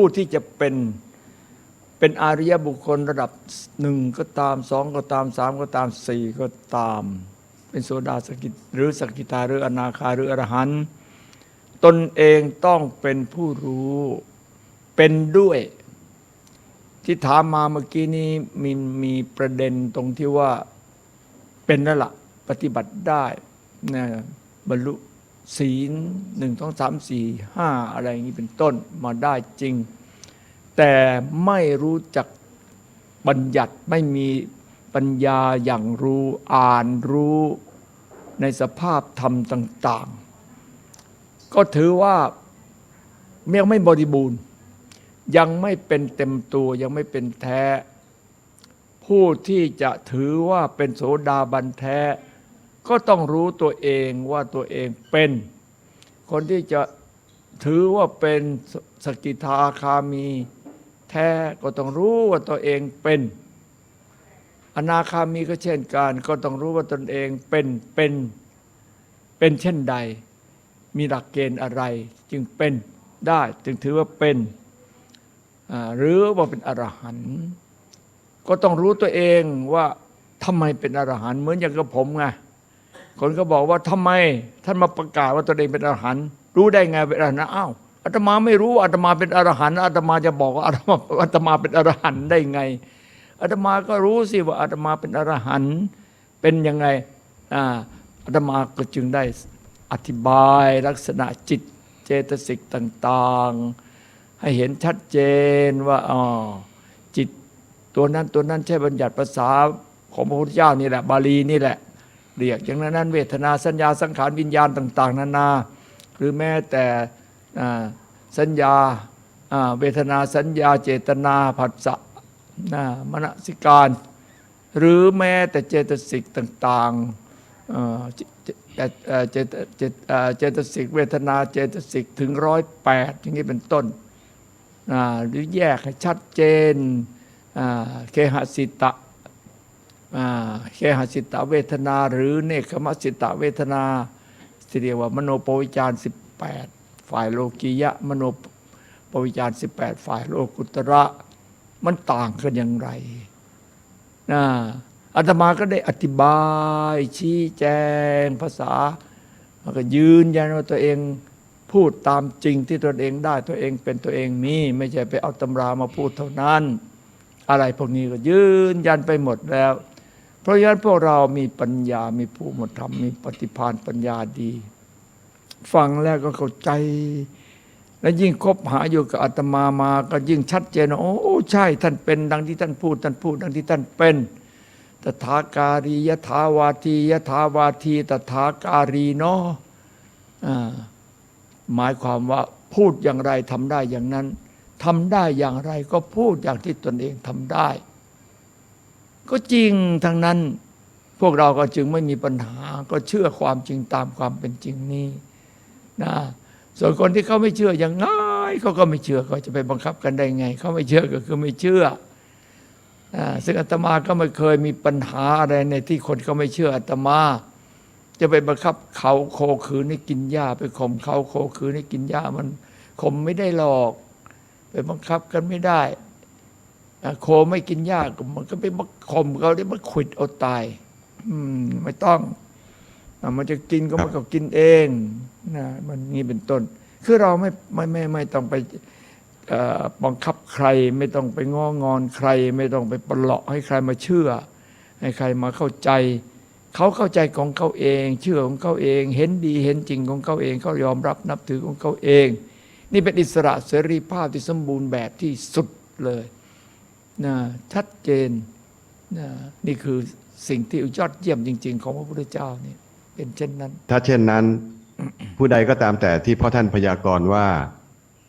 ผู้ที่จะเป็นเป็นอาริยบุคคลระดับหนึ่งก็ตามสองก็ตามสามก็ตามสี่ก็ตาม เป็นโสดาสกิทหรือสกิทาหรืออนาคาหรืออรหันต์ตนเองต้องเป็นผู้รู้เป็นด้วย ที่ถามมาเมื่อกี้นี้มีมีประเด็นตรงที่ว่าเป็นนั่นละปฏิบัติได้นะบรรลุ ศีลหนึ่งสองสามสี่ห้าอะไรอย่างนี้เป็นต้นมาได้จริง แต่ไม่รู้จักบัญญัติไม่มีปัญญาอย่างรู้อ่านรู้ในสภาพธรรมต่าง ๆ ก็ถือว่ายังไม่บริบูรณ์ ยังไม่เป็นเต็มตัวยังไม่เป็นแท้ ผู้ที่จะถือว่าเป็นโสดาบันแท้ ก็ต้องรู้ตัวเองว่าตัวเองเป็น คนที่จะถือว่าเป็นสกิทาคามีแท้ก็ต้องรู้ว่าตัวเองเป็น อนาคามีก็เช่นกันก็ต้องรู้ว่าตนเองเป็นเป็นเป็นเช่นใด มีหลักเกณฑ์อะไร จึงเป็นได้จึงถือว่าเป็นหรือว่าเป็นอรหันต์ก็ต้องรู้ตัวเองว่าทำไมเป็นอรหันต์เหมือนอย่างกับผมไง คนก็บอกว่าทำไมท่านมาประกาศว่าตัวเองเป็นอรหันต์รู้ได้ไงเป็นอรหันต์อ้าวอาตมาไม่รู้อาตมาเป็นอรหันต์อาตมาจะบอกว่าอาตมาอาตมาเป็นอรหันต์ได้ไงอาตมาก็รู้สิว่าอาตมาเป็นอรหันต์เป็นยังไงอาอาตมาก็จึงได้อธิบายลักษณะจิตเจตสิกต่าง ๆ ให้เห็นชัดเจนว่าอ๋อจิตตัวนั้นตัวนั้นใช่บัญญัติภาษาของพระพุทธเจ้านี่แหละ บาลีนี่แหละ เรียก อย่างนั้นนั้นเวทนาสัญญาสังขารวิญญาณต่าง ๆ นานา หรือแม้แต่สัญญาเวทนาสัญญาเจตนาผัสสะมนสิการ หรือแม้แต่เจตสิกต่างๆเจตสิกเวทนาเจตสิกถึงร้อยแปดอย่างนี้เป็นต้น หรือแยกให้ชัดเจนเคหสิตะ อ่าเคหสิตาเวทนา หรือเนคขมสิตาเวทนาที่เรียกว่ามโนปวิจารสิบแปดฝ่ายโลกียะ มโนปวิจารสิบแปดฝ่ายโลกุตระ มันต่างกันอย่างไรนะอาตมาก็ได้อธิบายชี้แจงภาษาแล้วก็ยืนยันว่าตัวเองพูดตามจริงที่ตัวเองได้ตัวเองเป็นตัวเองมีไม่ใช่ไปเอาตำรามาพูดเท่านั้น อะไรพวกนี้ก็ยืนยันไปหมดแล้ว ราะฉะนั้นพวกเรามีปัญญา มีภูมิธรรม มีปฏิภาณปัญญาดี ฟังแล้วก็เข้าใจ และยิ่งคบหาอยู่กับอาตมามา ก็ยิ่งชัดเจนว่าโอ้ใช่ ท่านเป็นดังที่ท่านพูด ท่านพูด ดังที่ท่านเป็น ตถาการียถาวาทียถาวาทีตถาการีเนาะหมายความว่าพูดอย่างไรทำได้อย่างนั้นทำได้อย่างไรก็พูดอย่างที่ตนเองทำได้ ก็จริงทั้งนั้น พวกเราก็จึงไม่มีปัญหา ก็เชื่อความจริงตามความเป็นจริงนี้นะส่วนคนที่เขาไม่เชื่ออย่างง่ายเขาก็ไม่เชื่อเขาจะไปบังคับกันได้ไง เขาไม่เชื่อก็คือไม่เชื่ออซึ่งอาตมาก็ไม่เคยมีปัญหาอะไรในที่คนเขาไม่เชื่ออาตมา จะไปบังคับเขาโคขืนให้กินหญ้าไปข่มเขาโคขืนให้กินหญ้ามันข่มไม่ได้หรอก ไปบังคับกันไม่ได้ โคไม่กินหญ้าก็มันก็ไปบังข่มเขาได้มาขวิดเอาตาย อืม ไม่ต้องอะมันจะกินก็มันก็กินเองนะมันนี่เป็นต้น คือเราไม่ไม่ไม่ไม่ต้องไปเอ่อบังคับใคร ไม่ต้องไปง้องอนใคร ไม่ต้องไปปลาะให้ใครมาเชื่อ ให้ใครมาเข้าใจ เขาเข้าใจของเขาเอง เชื่อของเขาเอง เห็นดีเห็นจริงของเขาเองเขายอมรับนับถือของเขาเอง นี่เป็นอิสระเสรีภาพที่สมบูรณ์แบบที่สุดเลย นะชัดเจนนะนี่คือสิ่งที่ยอดเยี่ยมจริง ๆ ของพระพุทธเจ้าเนี่ยเป็นเช่นนั้น ถ้าเช่นนั้น ผู้ใดก็ตามแต่ที่พ่อท่านพยากรณ์ว่า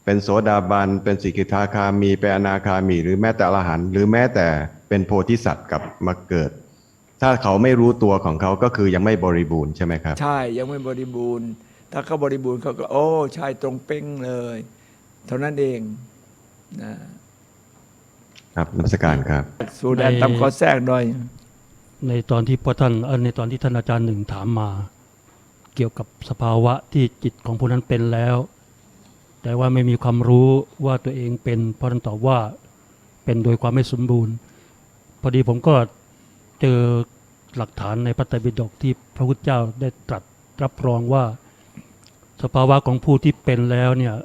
เป็นโสดาบันเป็นสิกขาคามีเป็นอนาคามี หรือแม้แต่อรหันต์หรือแม้แต่เป็นโพธิสัตว์กลับมาเกิด ถ้าเขาไม่รู้ตัวของเขาก็คือยังไม่บริบูรณ์ใช่ไหมครับ ใช่ยังไม่บริบูรณ์ ถ้าเขาบริบูรณ์เขาก็ โอ้ใช่ตรงเป้งเลย เท่านั้นเองนะ ครับนมัสการครับ สูแดนตำขอแทรกหน่อย ในตอนที่พระท่านเออในตอนที่ท่านอาจารย์หนึ่งถามมา เกี่ยวกับสภาวะที่จิตของผู้นั้นเป็นแล้ว แต่ว่าไม่มีความรู้ว่าตัวเองเป็นเพราะท่านตอบว่าเป็นโดยความไม่สมบูรณ์ พอดีผมก็เจอหลักฐานในพระไตรปิฎกที่พระพุทธเจ้าได้ตรัสรับรองว่า สภาวะของผู้ที่เป็นแล้วเนี่ย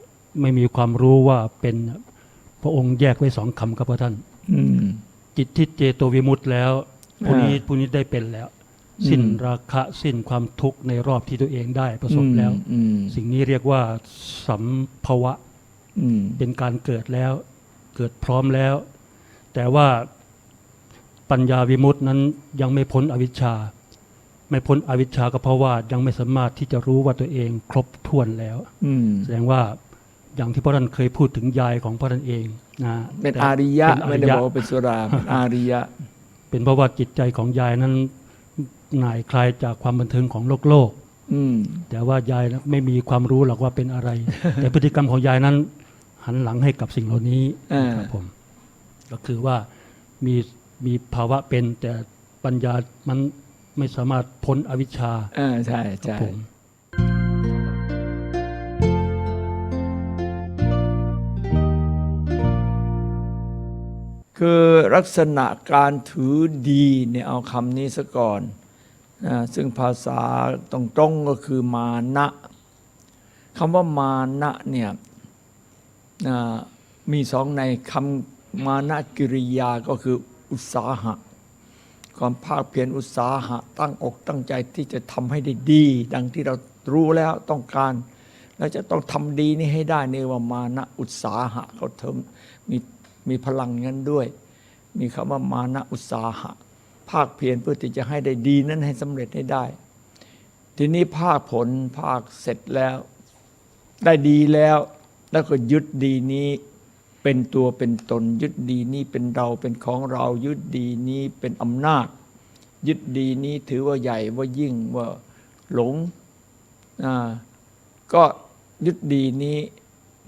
ไม่มีความรู้ว่าเป็น พระองค์แยกไว้สองคำครับพระท่าน อืม จิตที่เจโตวิมุตต์แล้วผู้นี้อ่าผู้นี้ได้เป็นแล้วอืมสิ้นราคะสิ้นความทุกข์ในรอบที่ตัวเองได้ประสบแล้ว อืม สิ่งนี้เรียกว่าสัมภวะ อืม เป็นการเกิดแล้ว เกิดพร้อมแล้ว แต่ว่าปัญญาวิมุตตินั้นยังไม่พ้นอวิชชา ไม่พ้นอวิชชาก็เพราะว่ายังไม่สามารถที่จะรู้ว่าตัวเองครบถ้วนแล้ว อืม แสดงว่า อย่างที่พระท่านเคยพูดถึงยายของพระท่านเองนะเป็นแต่อาริยะเป็นไม่ได้บอกว่าเป็นสุราเป็นอาริยะ เป็นเพราะว่าจิตใจของยายนั้นหน่ายคลายจากความบันเทิงของโลกโลกอืมแต่ว่ายายไม่มีความรู้หรอกว่าเป็นอะไร แต่พฤติกรรมของยายนั้น หันหลังให้กับสิ่งเหล่านี้อ่าครับผม ก็คือว่ามีมีภาวะเป็นแต่ปัญญามันไม่สามารถพ้นอวิชชาอ่าใช่ครับใช่ผม คือลักษณะการถือดีเนี่ยเอาคำนี้ซะก่อนนะซึ่งภาษาตรงๆก็คือมานะคำว่ามานะเนี่ยนะมีสองในคำมานะกิริยาก็คืออุตสาหะ ความภาคเพียรอุตสาหะ ตั้งอกตั้งใจที่จะทำให้ได้ดี ดังที่เรารู้แล้วต้องการ แล้วจะต้องทำดีนี้ให้ได้ในว่ามานะอุตสาหะเขาเทอมมี มีพลังนั้นด้วย มีคำว่ามานะอุตสาหะ ภาคเพียรเพื่อที่จะให้ได้ดีนั้นให้สำเร็จให้ได้ ทีนี้ภาคผลภาคเสร็จแล้ว ได้ดีแล้ว แล้วก็ยึดดีนี้ เป็นตัวเป็นตน ยึดดีนี้เป็นเราเป็นของเรา ยึดดีนี้เป็นอำนาจ ยึดดีนี้ถือว่าใหญ่ว่ายิ่งว่าหลงก็ยึดดีนี้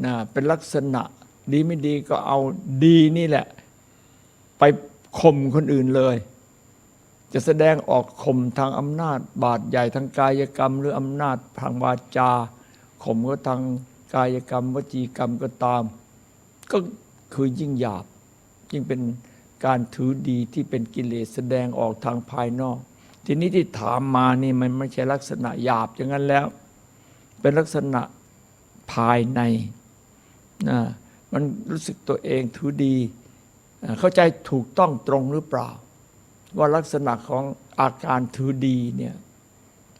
นะเป็นลักษณะ ดีไม่ดีก็เอาดีนี่แหละ ไปข่มคนอื่นเลย จะแสดงออกข่มทางอำนาจ บาดใหญ่ทางกายกรรม หรืออำนาจทางวาจาข่มก็ทางกายกรรม วจีกรรมก็ตาม ก็คือยิ่งหยาบ ยิ่งเป็นการถือดีที่เป็นกิเลสแสดงออกทางภายนอก ทีนี้ที่ถามมานี่มันไม่ใช่ลักษณะหยาบอย่างนั้นแล้ว เป็นลักษณะภายในนะ มันรู้สึกตัวเองถือดี เข้าใจถูกต้องตรงหรือเปล่า ว่าลักษณะของอาการถือดีเนี่ย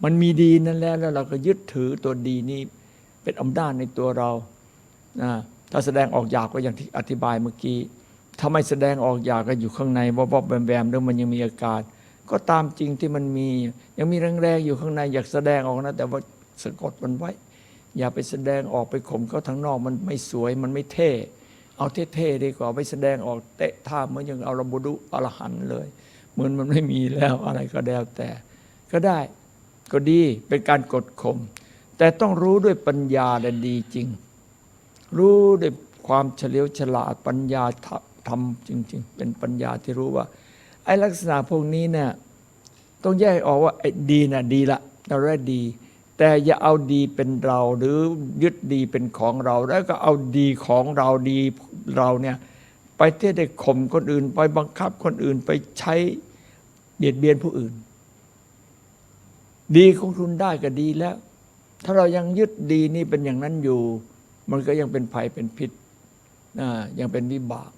มันมีดีนั่นแหละแล้วเราก็ยึดถือตัวดีนี้เป็นอำนาจในตัวเราถ้าแสดงออกอยากก็อย่างที่อธิบายเมื่อกี้ถ้าไม่แสดงออกอยากก็อยู่ข้างในวอบๆแวมๆแล้วมันยังมีอาการ ก็ตามจริงที่มันมี ยังมีแรงๆอยู่ข้างในอยากแสดงออกนะ แต่ว่าสะกดมันไว้ อย่าไปแสดงออกไปข่มเขาทางนอกมันไม่สวยมันไม่เท่ เอาเท่ๆดีกว่าไปแสดงออกเตะท่าเหมือนอย่างเอาระบุดุอรหันเลยเหมือนมันไม่มีแล้วอะไรก็แล้วแต่ ก็ได้ก็ดีเป็นการกดข่มแต่ต้องรู้ด้วยปัญญาและดีจริง รู้ด้วยความเฉลียวฉลาดปัญญาทำจริง ๆ เป็นปัญญาที่รู้ว่า ไอ้ลักษณะพวกนี้เนี่ยต้องแยกออกว่าไอ้ดีน่ะดีละเราได้ดี แต่อย่าเอาดีเป็นเราหรือยึดดีเป็นของเรา แล้วก็เอาดีของเราดีเราเนี่ยไปเที่ยวได้ข่มคนอื่น ไปบังคับคนอื่นไปใช้เบียดเบียนผู้อื่น ดีของคุณได้ก็ดีแล้ว ถ้าเรายังยึดดีนี่เป็นอย่างนั้นอยู่ มันก็ยังเป็นภัยเป็นพิษยังเป็นวิบาก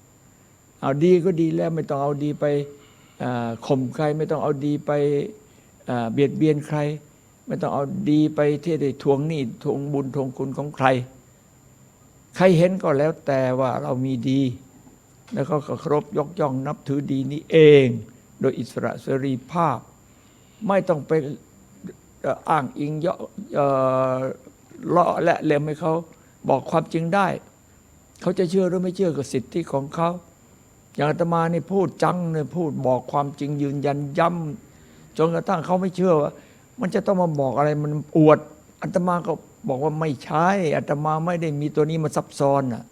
เอาดีก็ดีแล้วไม่ต้องเอาดีไปข่มใคร ไม่ต้องเอาดีไปเบียดเบียนใคร ไม่ต้องเอาดีไปเที่ได้ทวงหนี้ทวงบุญทวงคุณของใคร ใครเห็นก็แล้วแต่ว่าเรามีดี แล้วก็เคารพยกย่องนับถือดีนี้เอง โดยอิสระเสรีภาพ ไม่ต้องไปอ่างอิงเยาะเลาะและเลมให้เขาบอกความจริงได้ เขาจะเชื่อหรือไม่เชื่อก็สิทธิของเขาอย่างอาตมานี่พูดจังเลยพูดบอกความจริงยืนยันย้ำจนกระทั่งเขาไม่เชื่อว่า มันจะต้องมาบอกอะไรมันอวดอาตมาก็บอกว่าไม่ใช่อาตมาไม่ได้มีตัวนี้มาซับซ้อนน่ะ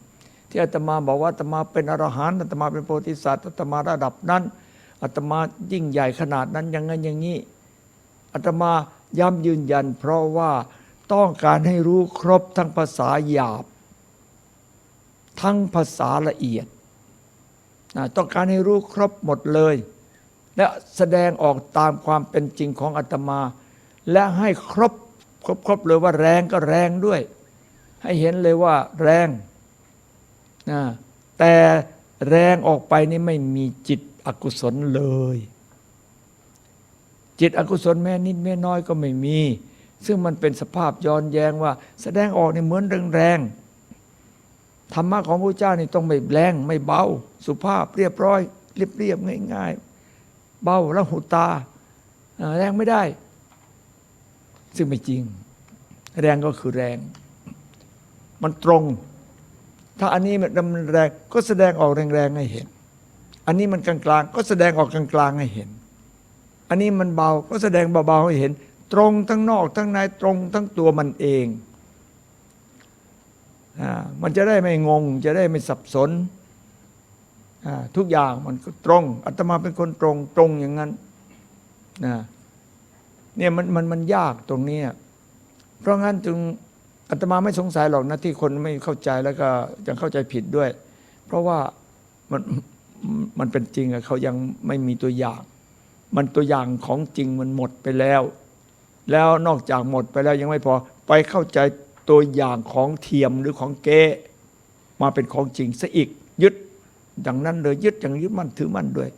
ที่อาตมาบอกว่าอาตมาเป็นอรหันต์อาตมาเป็นโพธิสัตว์อาตมาระดับนั้นอาตมายิ่งใหญ่ขนาดนั้นอย่างนั้นอย่างนี้อาตมาย้ำยืนยัน เพราะว่าต้องการให้รู้ครบทั้งภาษาหยาบ ทั้งภาษาละเอียดต้องการให้รู้ครบหมดเลย และแสดงออกตามความเป็นจริงของอาตมา และให้ครบครบครบเลยว่าแรงก็แรงด้วย ให้เห็นเลยว่าแรงนะแต่แรงออกไปนี่ไม่มีจิตอกุศลเลย จิตอกุศลแม่นิดแม่น้อยก็ไม่มี ซึ่งมันเป็นสภาพย้อนแย้งว่า แสดงออกในเหมือนแรงๆธรรมะของพระเจ้านี่ต้องไม่แรงไม่เบา สุภาพเรียบร้อย เรียบเรียบง่าย ๆ เบาล้วหูตาแรงไม่ได้ ซึ่งไม่จริง แรงก็คือแรง มันตรง ถ้าอันนี้มันแรงก็แสดงออกแรงๆให้เห็น อันนี้มันกลางๆก็แสดงออกกลางๆให้เห็น อันนี้มันเบาก็แสดงเบาๆให้เห็น ตรงทั้งนอกทั้งในตรงทั้งตัวมันเองอามันจะได้ไม่งง จะได้ไม่สับสนอ่าทุกอย่างมันก็ตรงอาตมาเป็นคนตรงตรงอย่างนั้นนะ เนี่ยมันมันมันยากตรงนี้ เพราะงั้นจึงอาตมาไม่สงสัยหรอกนะที่คนไม่เข้าใจแล้วก็ยังเข้าใจผิดด้วย เพราะว่ามันมันเป็นจริงอะเขายังไม่มีตัวอย่าง มันตัวอย่างของจริงมันหมดไปแล้ว แล้วนอกจากหมดไปแล้วยังไม่พอไปเข้าใจตัวอย่างของเทียมหรือของเก๊มาเป็นของจริงซะอีกยึดอย่างนั้นเลยยึดอย่างยึดมั่นถือมั่นด้วย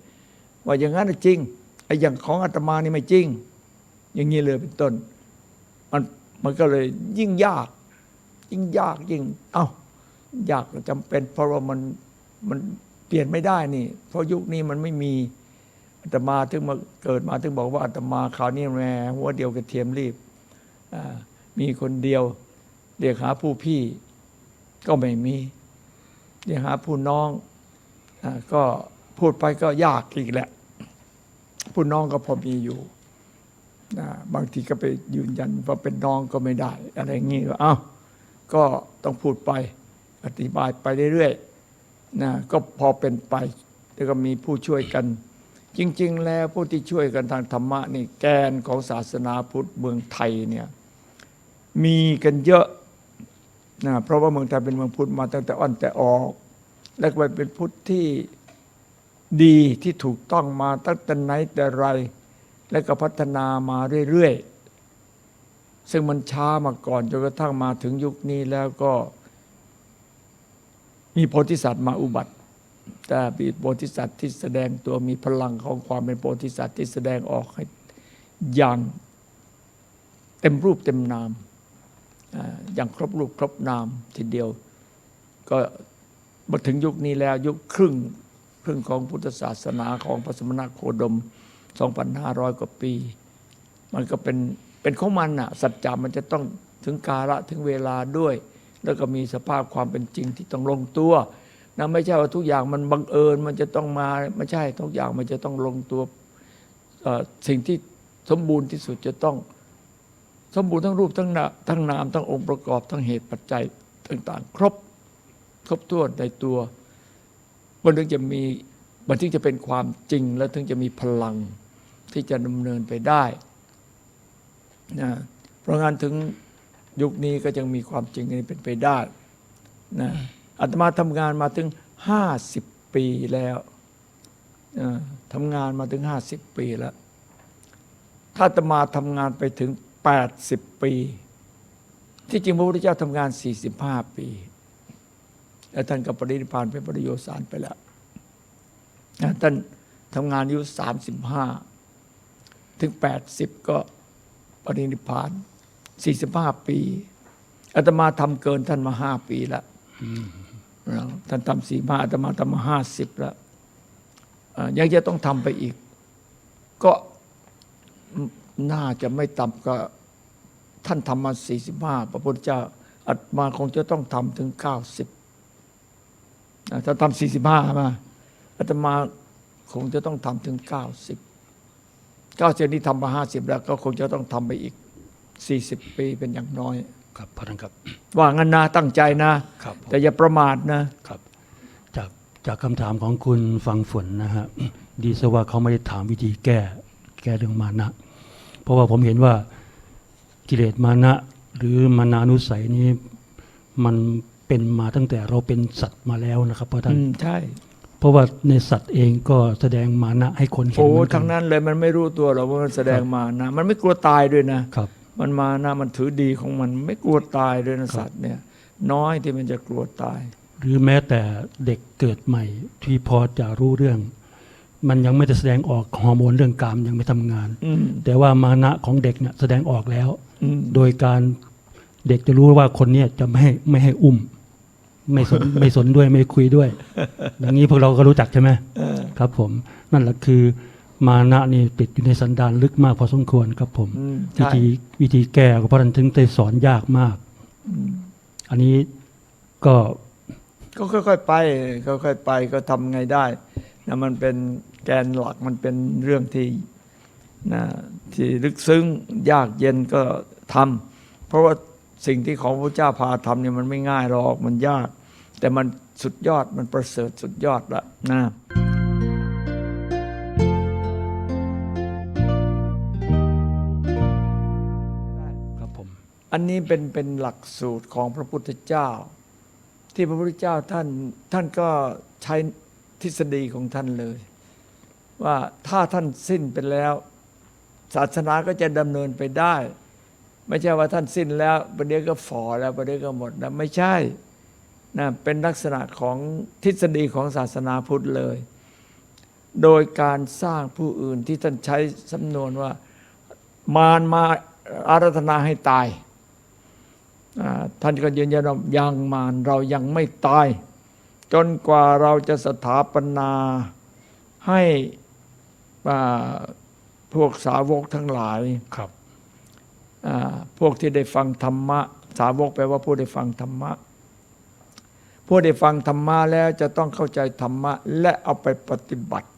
ว่าอย่างนั้นจริงไอ้อย่างของอาตมานี่ไม่จริง อย่างนี้เลยเป็นต้น มันมันก็เลยยิ่งยาก ยิ่งยากยิ่ง เอ้ายากจำเป็น เพราะว่ามันมันเปลี่ยนไม่ได้นี่ เพราะยุคนี้มันไม่มีอาตมาถึงมาเกิดมาถึงบอกว่าอาตมาคราวนี้แหม่หัวเดียวกระเทียมรีบมีคนเดียวเรียกหาผู้พี่ก็ไม่มีเรียกหาผู้น้องอก็พูดไปก็ยากอีกแหละ ผู้น้องก็พอมีอยู่ นะบางทีก็ไปยืนยันว่าเป็นน้องก็ไม่ได้ อะไรอย่างนี้ก็เอ้าก็ต้องพูดไปอธิบายไปเรื่อยๆนะก็พอเป็นไป แล้วก็มีผู้ช่วยกัน จริง ๆ แล้วผู้ที่ช่วยกันทางธรรมะนี่แกนของศาสนาพุทธเมืองไทยเนี่ยมีกันเยอะนะเพราะว่าเมืองไทยเป็นเมืองพุทธมาตั้งแต่อ่อนแต่ออก และก็เป็นพุทธที่ดีที่ถูกต้องมาตั้งแต่ไหนแต่ไร และก็พัฒนามาเรื่อยๆ ซึ่งมันช้ามาก่อนจนกระทั่งมาถึงยุคนี้แล้วก็ มีโพธิสัตว์มาอุบัติ แต่ปีโพธิสัตว์ที่แสดงตัวมีพลังของความเป็นโพธิสัตว์ที่แสดงออกให้อย่างเต็มรูปเต็มนามอ่าอย่างครบรูปครบนามทีเดียว ก็มาถึงยุคนี้แล้วยุคครึ่งครึ่งของพุทธศาสนาของพระสมณโคดม 2,500 กว่าปี มันก็เป็นเป็นของมันอะสัจจะมันจะต้องถึงกาละถึงเวลาด้วย แล้วก็มีสภาพความเป็นจริงที่ต้องลงตัวนะไม่ใช่ว่าทุกอย่างมันบังเอิญมันจะต้องมาไม่ใช่ทุกอย่างมันจะต้องลงตัวสิ่งที่สมบูรณ์ที่สุดจะต้องสมบูรณ์ทั้งรูปทั้งนาทั้งนามทั้งองค์ประกอบทั้งเหตุปัจจัยต่าง ๆ ครบครบถ้วนในตัวมันถึงจะมี มันถึงจะเป็นความจริงและถึงจะมีพลังที่จะดำเนินไปได้นะเพราะงั้นถึงยุคนี้ก็ยังมีความจริงนี้เป็นไปได้นะอาตมาทำงานมาถึงห้าสิบปีแล้วทำงานมาถึงห้าสิบปีแล้ว ถ้าอาตมาทำงานไปถึงแปดสิบปี ที่จริงพระพุทธเจ้าทำงานสี่สิบห้าปี แล้วท่านก็ปรินิพานเป็นปริโยสารไปแล้ว ท่านทำงานอายุสามสิบห้าถึงแปดสิบก็ปรินิพพานสี่สิบห้าปีอาตมาทำเกินท่านมาห้าปีแล้วนะท่านทำสี่ห้าอาตมาทำมาห้าสิบแล้วอ่ายังจะต้องทำไปอีก ก็น่าจะไม่ต่ำก็ท่านทำมาสี่สิบห้าพระพุทธเจ้าอาตมาคงจะต้องทำถึงเก้าสิบนะถ้าทำสี่สิบห้ามา อาตมาคงจะต้องทำถึงเก้าสิบเก้าสิบนี่ทำมาห้าสิบแล้วก็คงจะต้องทำไปอีกสี่สิบปีเป็นอย่างน้อย ครับพระท่านครับ ว่างั้นนะตั้งใจนะ ครับผมแต่อย่าประมาทนะครับ จากจากคำถามของคุณฟังฝนนะฮะ ดีซะว่าเขาไม่ได้ถามวิธีแก้แก้เรื่องมานะ เพราะว่าผมเห็นว่ากิเลสมานะ หรือมานานุสัยนี้ มันเป็นมาตั้งแต่เราเป็นสัตว์มาแล้วนะครับเพราะท่านอืมใช่ เพราะว่าในสัตว์เองก็แสดงมานะให้คนเห็นโอ้เหมือนกัทั้งนั้นเลยมันไม่รู้ตัวหรอกว่ามันแสดงมานะ มันไม่กลัวตายด้วยนะ ครับ มันมานะมันถือดีของมันไม่กลัวตายด้วยนะสัตว์เนี่ย น้อยที่มันจะกลัวตาย หรือแม้แต่เด็กเกิดใหม่ที่พอจะรู้เรื่อง มันยังไม่ได้แสดงออกฮอร์โมนเรื่องกามยังไม่ทำงาน อืมแต่ว่ามานะของเด็กเนี่ยแสดงออกแล้ว อืมโดยการเด็กจะรู้ว่าคนเนี้จะไม่ให้ไม่ให้อุ้ม ไม่สนไม่สนด้วยไม่คุยด้วย อย่างนี้พวกเราก็รู้จักใช่ไหมเออครับ ผมนั่นแหละคือ มานะนี่ติดอยู่ในสันดานลึกมากพอสมควรครับผมอืมวิใช่ธีวิธีแก้ก็เพราะนั้นถึงได้สอนยากมาก อันนี้ก็ก็ค่อยๆไปค่อยๆไปก็ทำไงได้นะมันเป็นแกนหลักมันเป็นเรื่องที่นะที่ลึกซึ้งยากเย็นก็ทำเพราะว่าสิ่งที่ของพระเจ้าพาทำเนี่ยมันไม่ง่ายหรอกมันยาก แต่มันสุดยอดมันประเสริฐสุดยอดละนะครับผมอันนี้เป็นเป็นหลักสูตรของพระพุทธเจ้า ที่พระพุทธเจ้าท่านท่านก็ใช้ทฤษฎีของท่านเลย ว่าถ้าท่านสิ้นไปแล้ว ศาสนาก็จะดำเนินไปได้ ไม่ใช่ว่าท่านสิ้นแล้วประเดี๋ยวก็ฝ่อแล้วประเดี๋ยวก็หมดแล้วไม่ใช่ นะเป็นลักษณะของทฤษฎีของศาสนาพุทธเลย โดยการสร้างผู้อื่นที่ท่านใช้สำนวนว่า มารมาอารัธนาให้ตายอ่าท่านก็ยืนยันว่ายังมารเรายังไม่ตาย จนกว่าเราจะสถาปนาให้อ่าพวกสาวกทั้งหลายครับอ่าพวกที่ได้ฟังธรรมะ สาวกแปลว่าผู้ได้ฟังธรรมะ ผู้ได้ฟังธรรมะแล้วจะต้องเข้าใจธรรมะและเอาไปปฏิบัติ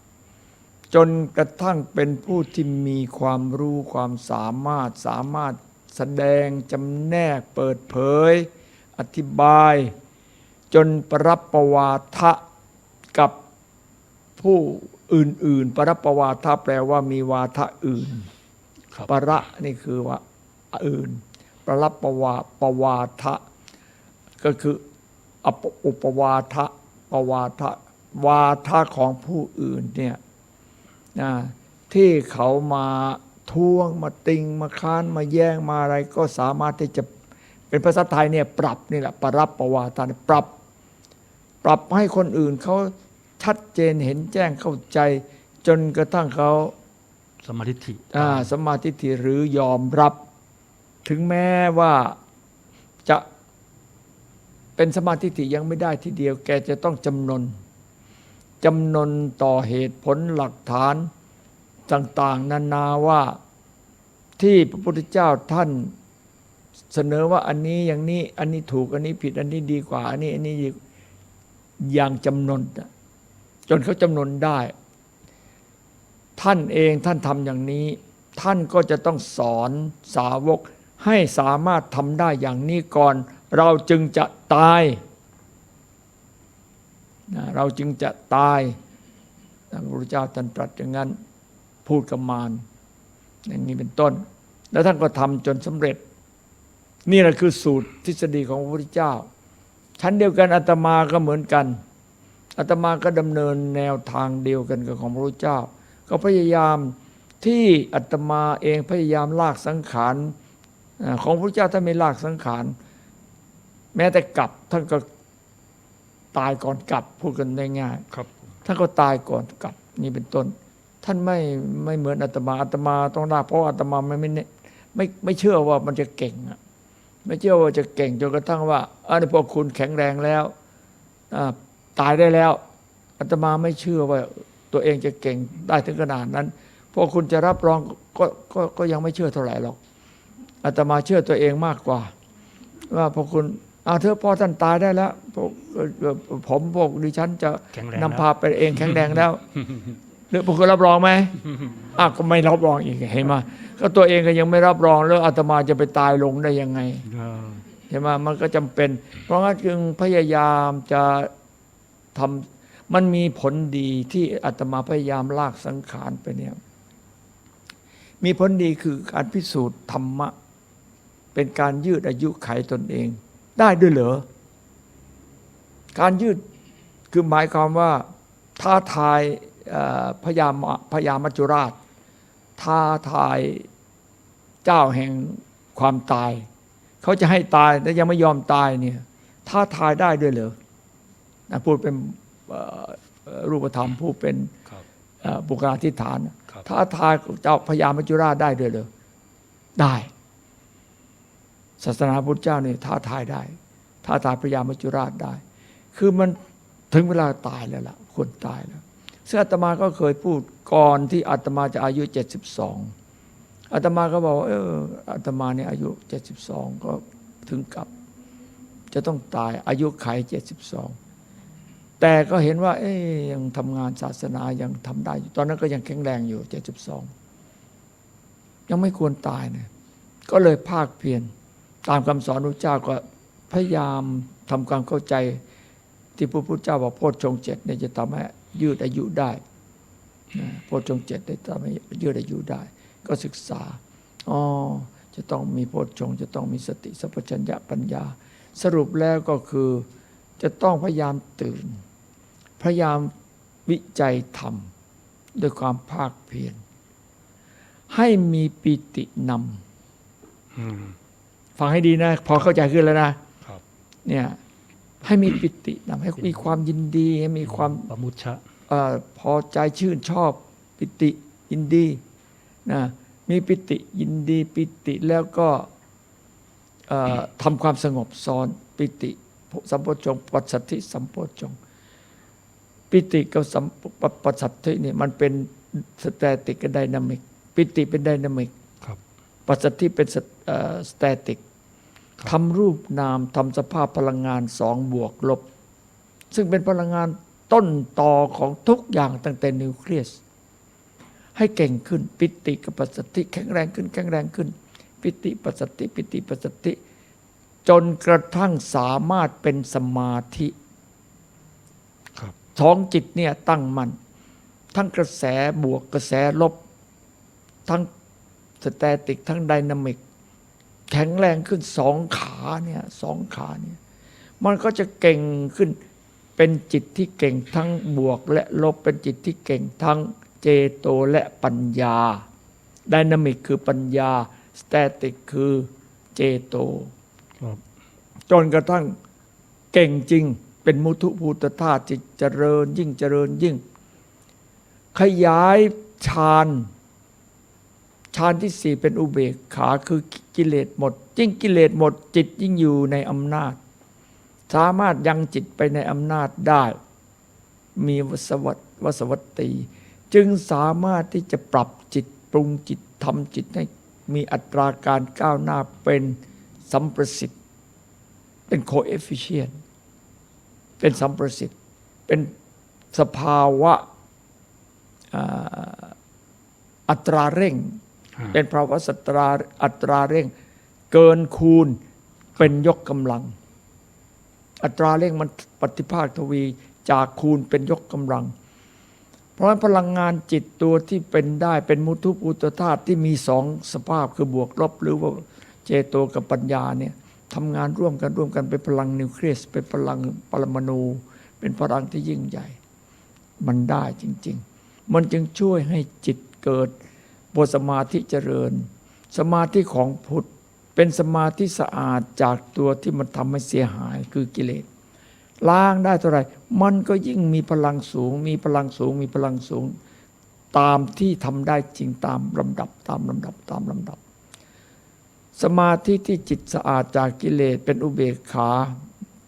จนกระทั่งเป็นผู้ที่มีความรู้ความสามารถสามารถแสดงจำแนกเปิดเผย อธิบาย จนปรับประวาทะกับผู้อื่น ๆ ปรับประวาทะแปลว่ามีวาทะอื่นครับประนี่คือว่าอื่น ประรับประวาประวาทะก็คือ อปอุปวาทะประวาทะวาทะของผู้อื่นเนี่ยนะที่เขามาท้วงมาติงมาค้านมาแย่งมาอะไร ก็สามารถที่จะเป็นภาษาไทยเนี่ยปรับนี่แหละประรับประวาทะเนี่ยปรับ ปรับให้คนอื่นเขาชัดเจนเห็นแจ้งเข้าใจ จนกระทั่งเขาสมาธิิอ่าสมมาธิฏฐิหรือยอมรับ ถึงแม้ว่าจะ เป็นสมาธิฏฐิยังไม่ได้ทีเดียว แกจะต้องจำนนจำนนต่อเหตุผลหลักฐานต่าง ๆ นานาว่าที่พระพุทธเจ้าท่านเสนอว่าอันนี้อย่างนี้อันนี้ถูกอันนี้ผิดอันนี้ดีกว่า อันนี้อันนี้อย่างจำนนน่ะจนเขาจำนนได้ ท่านเองท่านทำอย่างนี้ ท่านก็จะต้องสอนสาวกให้สามารถทำได้อย่างนี้ก่อน เราจึงจะตายนะเราจึงจะตายพระพุทธเจ้าท่านตรัสอย่างนั้นพูดกับมารอย่างนี้เป็นต้น แล้วท่านก็ทำจนสำเร็จ นี่แหละคือสูตรทฤษฎีของพระพุทธเจ้า ชั้นเดียวกันอาตมาก็เหมือนกันอาตมาก็ดำเนินแนวทางเดียวกันกับของพระพุทธเจ้า ก็พยายามที่อาตมาเองพยายามลากสังขารของพระพุทธเจ้าท่านไม่ลากสังขาร แม้แต่กลับท่านก็ตายก่อนกลับพูดกันได้ง่ายครับ ท่านก็ตายก่อนกลับนี่เป็นต้น ท่านไม่ไม่เหมือนอาตมาอาตมาต้องลากเพราะว่าอาตมาไม่ไม่ไม่ไม่เชื่อว่ามันจะเก่งอะไม่เชื่อว่าจะเก่งจนกระทั่งว่าอันนี้พวกคุณแข็งแรงแล้วอ่าตายได้แล้วอาตมาไม่เชื่อว่าตัวเองจะเก่งได้ถึงขนาดนั้นพวกคุณจะรับรองก็ก็ก็ยังไม่เชื่อเท่าไหร่หรอกอาตมาเชื่อตัวเองมากกว่า ว่าพวกคุณเอาเถอะพอท่านตายได้แล้วพวกเอ่อเอ่อผมพวกดิฉันจะแข็งแรงนำพาไปเองแข็งแรงแล้วหรือพวกคุณรับรองไหมอ้าวก็ไม่รับรองอีกเห็นไหมก็ตัวเองก็ยังไม่รับรองแล้วอาตมาจะไปตายลงได้ยังไงอ่าใช่ไหมมันก็จำเป็น เพราะงั้นจึงพยายามจะทำมันมีผลดีที่อาตมาพยายามลากสังขารไปเนี่ย มีผลดีคือการพิสูจน์ธรรมะ เป็นการยืดอายุไขตนเอง ได้ด้วยเหรอ การยืดคือหมายความว่าท้าทายเอ่อพญามพญามัจจุราช ท้าทายเจ้าแห่งความตาย เขาจะให้ตายแต่ยังไม่ยอมตายเนี่ยท้าทายได้ด้วยเหรอนะพูดเป็นเอ่อเอ่อรูปธรรมพูดเป็นครับเอ่อบุคลาธิฐานครับท้าทายเจ้าพญามัจจุราชได้ด้วยเหรอได้ ศาสนาพุทธเจ้านี่ท้าทายได้ ท้าทายพญามัจจุราชได้ คือมันถึงเวลาตายแล้วล่ะ คนตายแล้ว ซึ่งอาตมาก็เคยพูดก่อนที่อาตมาจะอายุ 72อาตมาก็บอกว่าเอออาตมาเนี่ยอายุ 72 ก็ถึงกับ จะต้องตายอายุไข 72 แต่ก็เห็นว่า เอ๊ยยังทำงานศาสนายังทำได้อยู่ตอนนั้นก็ยังแข็งแรงอยู่ 72 ยังไม่ควรตายเนี่ยก็เลยภาคเพียร ตามคำสอนพระเจ้าก็พยายามทำความเข้าใจที่พระพุทธเจ้าบอกโพชฌงเจ็ดเนี่ยจะทำให้ยืดอายุได้โพชฌงเจ็ดได้ทำให้ยืดอายุได้ ก็ศึกษาอ๋อจะต้องมีโพชฌงจะต้องมีสติสัพพัญญะปัญญา สรุปแล้วก็คือจะต้องพยายามตื่น พยายามวิจัยธรรมด้วยความภาคเพียรให้มีปิตินำ ฟังให้ดีนะ พอเข้าใจขึ้นแล้วนะครับเนี่ยให้มีปิตินำให้มีความยินดีให้มีความปมุชชะเออพอใจชื่นชอบปิติยินดีนะมีปิติยินดีปิติแล้วก็เอ่อทำความสงบซ้อนปิติสัมโพชฌงค์ปัสสัทธิสัมโพชฌงค์ปิติกับสัมปปัสสัทธิเนี่ยมันเป็นสแตติกกับไดนามิกปิติเป็นไดนามิกครับปัสสัทธิเป็นสแตติกครับ ทำรูปนามทำสภาพพลังงานสองบวกลบ ซึ่งเป็นพลังงานต้นต่อของทุกอย่างตั้งแต่นิวเคลียส ให้เก่งขึ้นปิติกับปัสสัทธิแข็งแรงขึ้นแข็งแรงขึ้น ปิติปัสสัทธิปิติปัสสัทธิจนกระทั่งสามารถเป็นสมาธิครับสองจิตเนี่ยตั้งมัน่นทั้งกระแสบวกกระแสลบ ทั้งสแตติกทั้งไดนามิก แข็งแรงขึ้นสองขาเนี่ยสองขาเนี่ยมันก็จะเก่งขึ้นเป็นจิตที่เก่งทั้งบวกและลบเป็นจิตที่เก่งทั้งเจโตและปัญญาไดนามิกคือปัญญาสแตติกคือเจโตจนกระทั่งเก่งจริง เป็นมุทุภูตธาตุจิตเจริญยิ่งเจริญยิ่ง ขยายฌานฌานที่สี่เป็นอุเบกขาคือกิเลสหมด ยิ่งกิเลสหมดจิตยิ่งอยู่ในอำนาจ สามารถยังจิตไปในอำนาจได้ มีวสวัตวสวัตตี จึงสามารถที่จะปรับจิตปรุงจิตทำจิตให้มีอัตราการก้าวหน้าเป็นสัมประสิทธิ์ เป็นโคเอฟฟิเชนเป็นสัมประสิทธิ์ เป็นสภาวะอ,าอัตราเร่ง เป็นภาวะสัตราอัตราเร่ง เกินคูณเป็นยกกำลัง อัตราเร่งมันปฏิภาคทวีจากคูณเป็นยกกำลัง เพราะฉะนั้นพลังงานจิตตัวที่เป็นได้เป็นมุทุปุตธาตุที่มีสองสภาพคือบวกลบหรือว่าเจโตกับปัญญาเนี่ยทำงานร่วมกันร่วมกันเป็นพลังนิวเคลียสเป็นพลังปรมาณูเป็นพลังที่ยิ่งใหญ่ มันได้จริง ๆ มันจึงช่วยให้จิตเกิด บทสมาธิเจริญ สมาธิของพุทธเป็นสมาธิสะอาดจากตัวที่มันทำให้เสียหายคือกิเลสล้างได้เท่าไหร่ มันก็ยิ่งมีพลังสูง มีพลังสูง มีพลังสูง ตามที่ทำได้จริงตามลำดับตามลำดับตามลำดับ สมาธิที่จิตสะอาดจากกิเลสเป็นอุเบกขา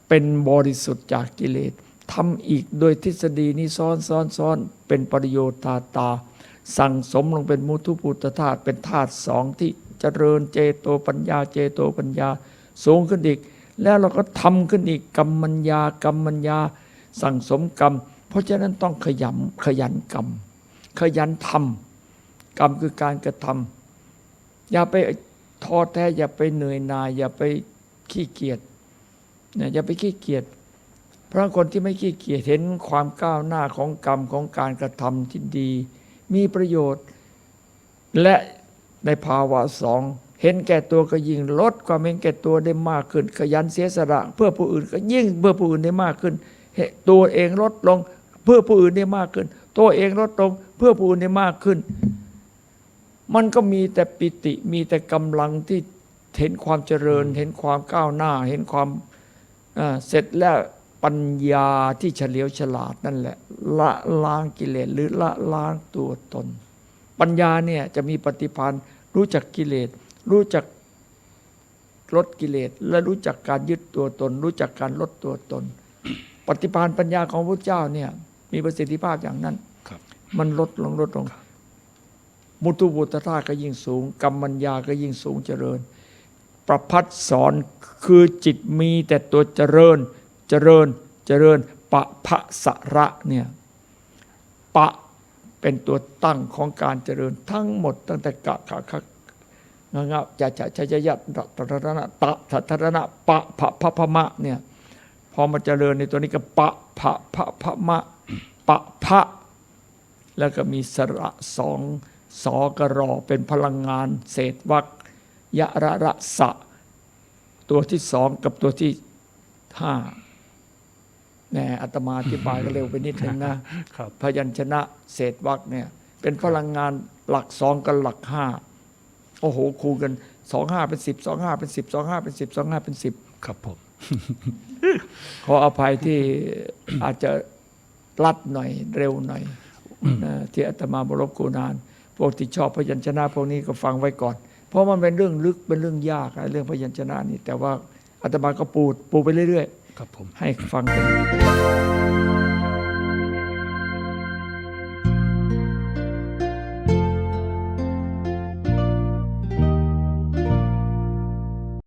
เป็นบริสุทธิ์จากกิเลสทำอีกโดยทฤษฎีนี้ซ้อนซ้อนซ้อนเป็นปริโยธาตา สั่งสมลงเป็นมุทุพุตธาตุเป็นธาตุสองที่เจริญเจโตปัญญาเจโตปัญญาสูงขึ้นอีก แล้วเราก็ทำขึ้นอีกกรรมัญญากรรมัญญา สั่งสมกรรม เพราะฉะนั้นต้องขยำขยันกรรม ขยันทำกรรมคือการกระทำอย่าไปท้อแท้อย่าไปเหนื่อยนาย อย่าไปขี้เกียจนะอย่าไปขี้เกียจเพราะคนที่ไม่ขี้เกียจเห็นความก้าวหน้าของกรรมของการกระทำที่ดี มีประโยชน์ และในภาวะสองเห็นแก่ตัวก็ยิ่งลดความเห็นแก่ตัวได้มากขึ้น ขยันเสียสละเพื่อผู้อื่นก็ยิ่งเพื่อผู้อื่นได้มากขึ้นเห็นตัวเองลดลงเพื่อผู้อื่นได้มากขึ้น ตัวเองลดลงเพื่อผู้อื่นได้มากขึ้น มันก็มีแต่ปิติมีแต่กำลังที่เห็นความเจริญ เห็นความก้าวหน้า เห็นความเสร็จแล้ว ปัญญาที่เฉลียวฉลาดนั่นแหละ ละล้างกิเลสหรือละล้างตัวตน ปัญญาเนี่ยจะมีปฏิพันธ์รู้จักกิเลส รู้จักลดกิเลส และรู้จักการยึดตัวตน รู้จักการลดตัวตน ปฏิภาณปัญญาของพระเจ้าเนี่ยมีประสิทธิภาพอย่างนั้นครับมันลดลงลดลง มุตุบุตรธาตุก็ยิ่งสูงกรรมัญญาก็ยิ่งสูงเจริญ ประพัดสอนคือจิตมีแต่ตัวเจริญ เจริญเจริญปะพะสะระเนี่ยปะเป็นตัวตั้งของการเจริญทั้งหมด ตั้งแต่กะขะขะงะงะจะจะจะจะยัดตะตระนะตะทัตระนะปะพะพะพะมะเนี่ยพอมาเจริญในตัวนี้ก็ปะพะพะพะมะปะพะ แล้วก็มีสระสองสอกรอเป็นพลังงาน เศษวักยะระระสะ ตัวที่สองกับตัวที่ห้า น่อาตมาอธิบายก็เร็วไปนิดนึงนะครับพยัญชนะเศษวักเนี่ย เป็นพลังงานหลักสองกับหลักห้าโอ้โหคูณกันสองห้าเป็นสิบสองห้าเป็นสิบสองห้าเป็นสิบสองห้าเป็นสิบครับผมขออภัยที่อาจจะลัดหน่อยเร็วหน่อยนะที่อาตมาบรบกูนานพวกที่ชอบพยัญชนะพวกนี้ก็ฟังไว้ก่อน เพราะมันเป็นเรื่องลึกเป็นเรื่องยากอะเรื่องพยัญชนะนี่ แต่ว่าอาตมาก็ปูดปูไปเรื่อย ครับผมให้ฟังกัน